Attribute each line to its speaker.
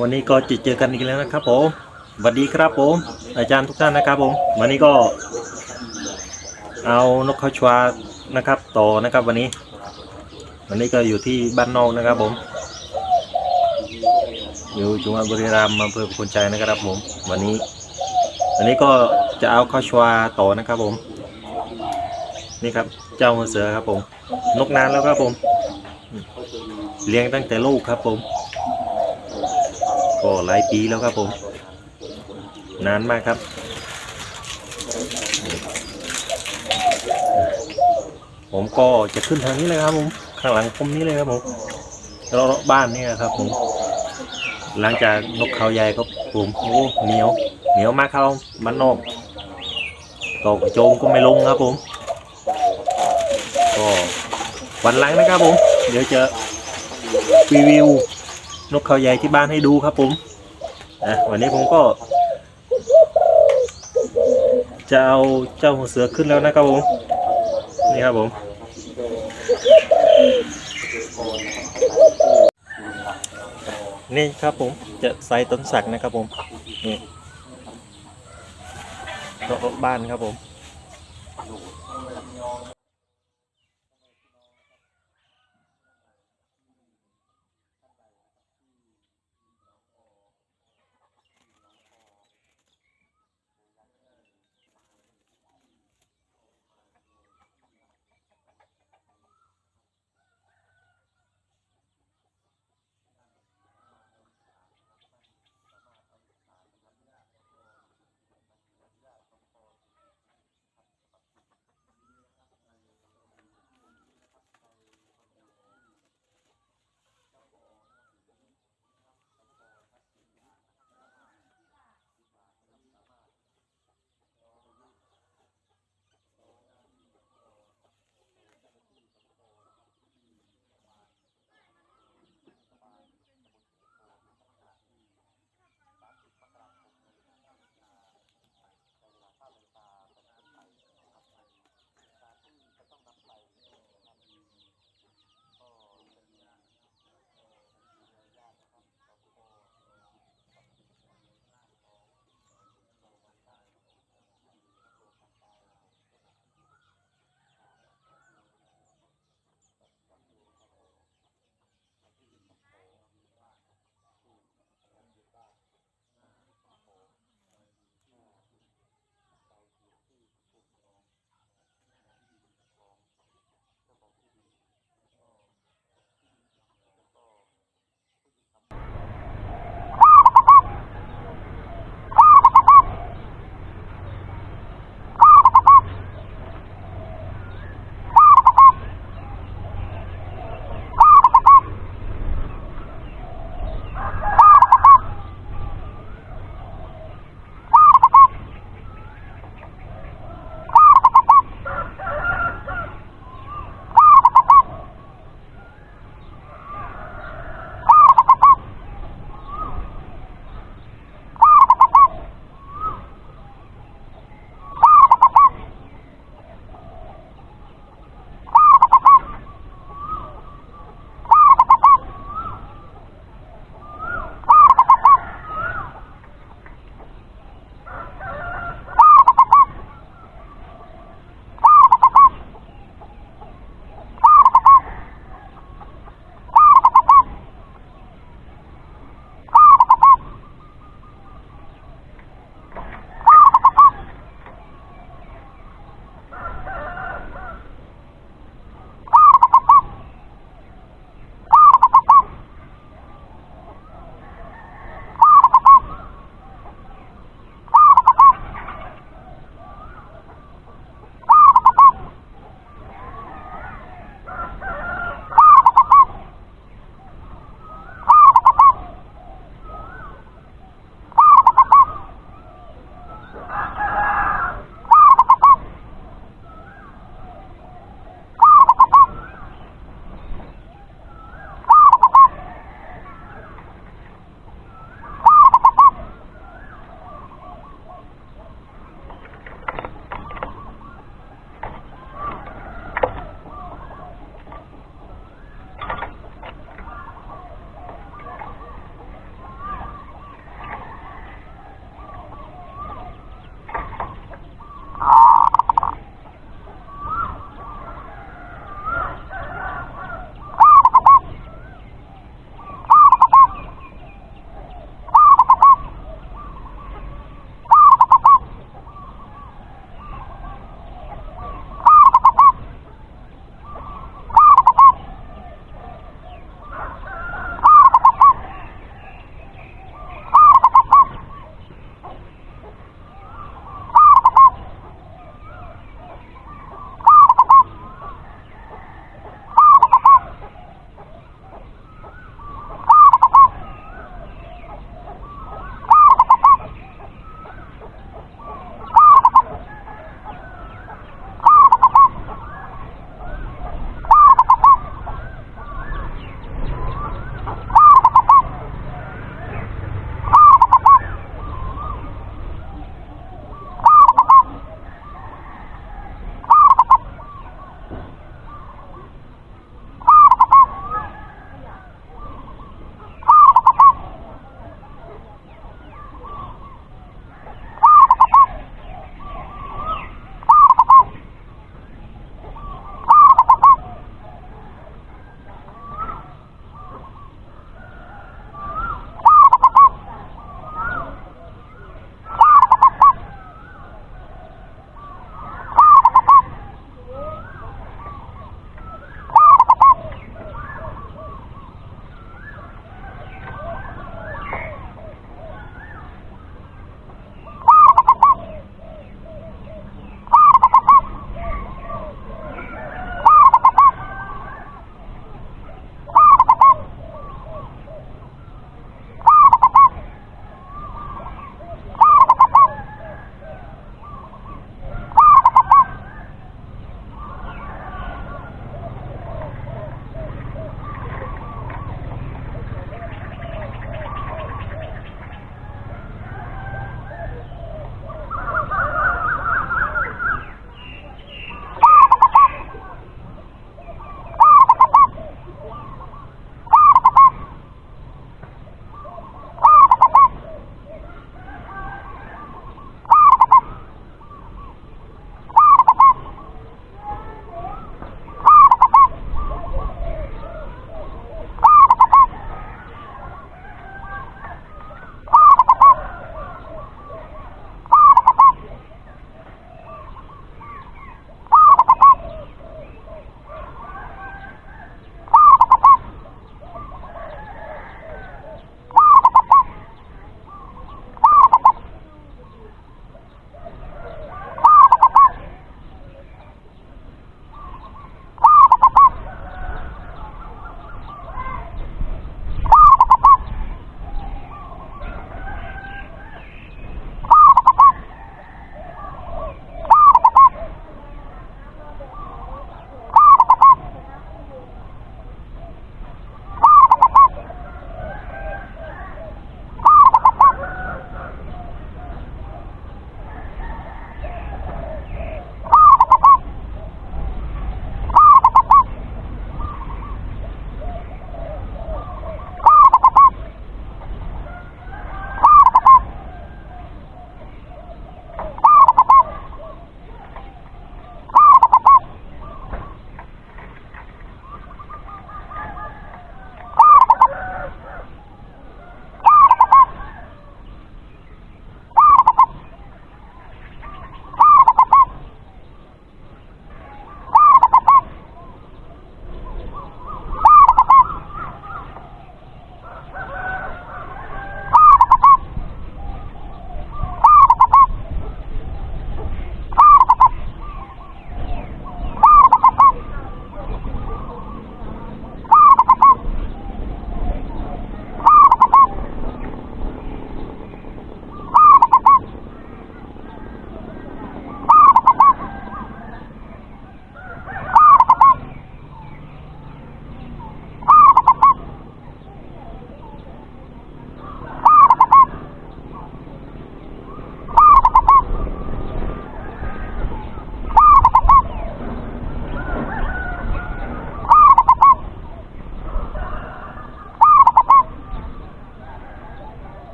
Speaker 1: วันนี้ก็จะเจอกันอีกแล้วนะครับผมสวัสดีครับผม อาจารย์ทุกท่านนะครับผม วันนี้ก็เอานกเขาชวานะครับ ต่อนะครับวันนี้ วันนี้ก็อยู่ที่บ้านนอกนะครับผม อยู่จังหวัดบุรีรัมย์อำเภอประโคนชัยนะครับผม วันนี้ วันนี้ก็จะเอาข้าวชวาต่อนะครับผม นี่ครับ เจ้าหัวเสือครับผม นกนานแล้วครับผม เลี้ยงตั้งแต่ลูกครับผม ก็หลายปีแล้วครับผม นานมากครับ ผมก็จะขึ้นทางนี้เลยครับผมข้างหลังผมนี้เลยครับผมรอบบ้านนี่นะครับผม หลังจากนกเขาใหญ่ครับผมโอ้เหนียว เหนียวมากครับมันนอกตกโจมก็ไม่ลงครับผมก็วันหลังนะครับผม เดี๋ยวจะรีวิว นกเขาใหญ่ที่บ้านให้ดูครับผมอะวันนี้ผมก็ จะเอาเจ้าหัวเสือขึ้นแล้วนะครับผม นี่ครับผม นี่ครับผมจะใส่ต้นสักนะครับผม นี่รอบบ้านครับผม